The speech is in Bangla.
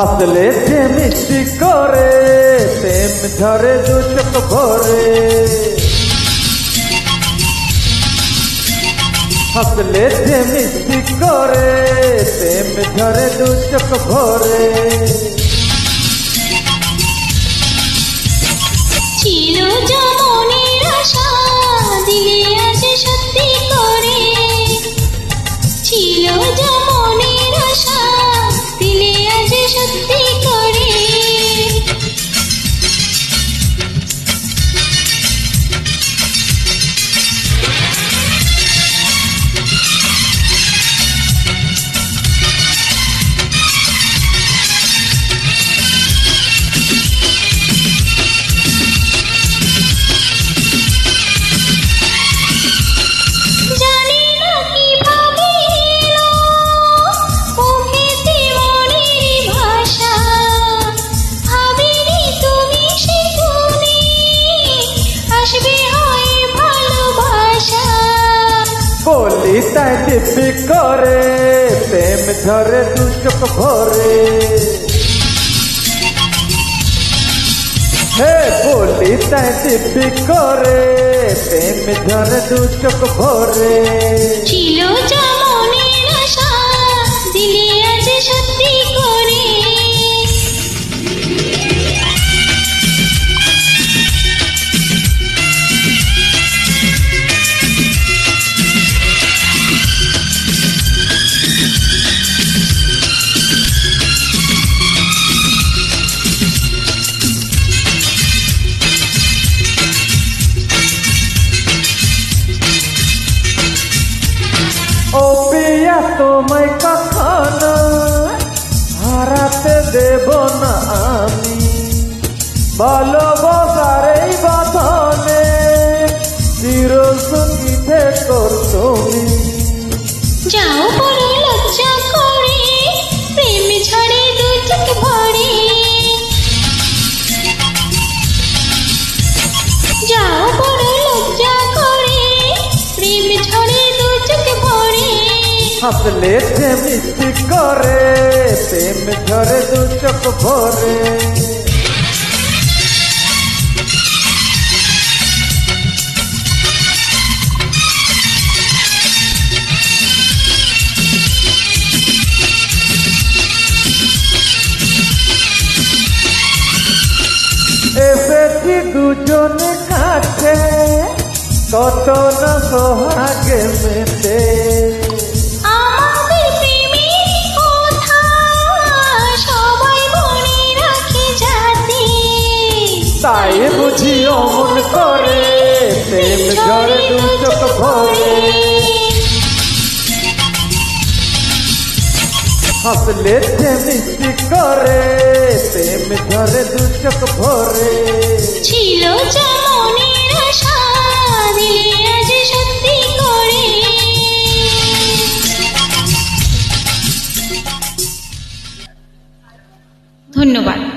হাসলে যে মিষ্টি করে, প্রেম ঝরে দু চোখ ভরে। হাসলে যে মিষ্টি করে, প্রেম ঝরে দু ভরে। ছিল যেমনের বলি তাই দিব্যি করে, প্রেম ঝরে দু চোখ ভরে। হে বলি তাই দিব্যি করে, প্রেম ঝরে দু চোখ ভরে। ছিল তোমায় কখনো হারাতে দেব না আমি। ভালোবাসার হাসলে যে মিষ্টি করে প্রেম ঝরে দু চোখ ভরে এসেছি দুজন কাছে কত না সোহাগে মেতে তাই বুঝি অমন করে, প্রেম ঝড় দু ভরে। হাসলে যে মিষ্টি করে, প্রেম ঝড়ে দু ভরে। ছিল আশা আজ সত্যি করে। ধন্যবাদ।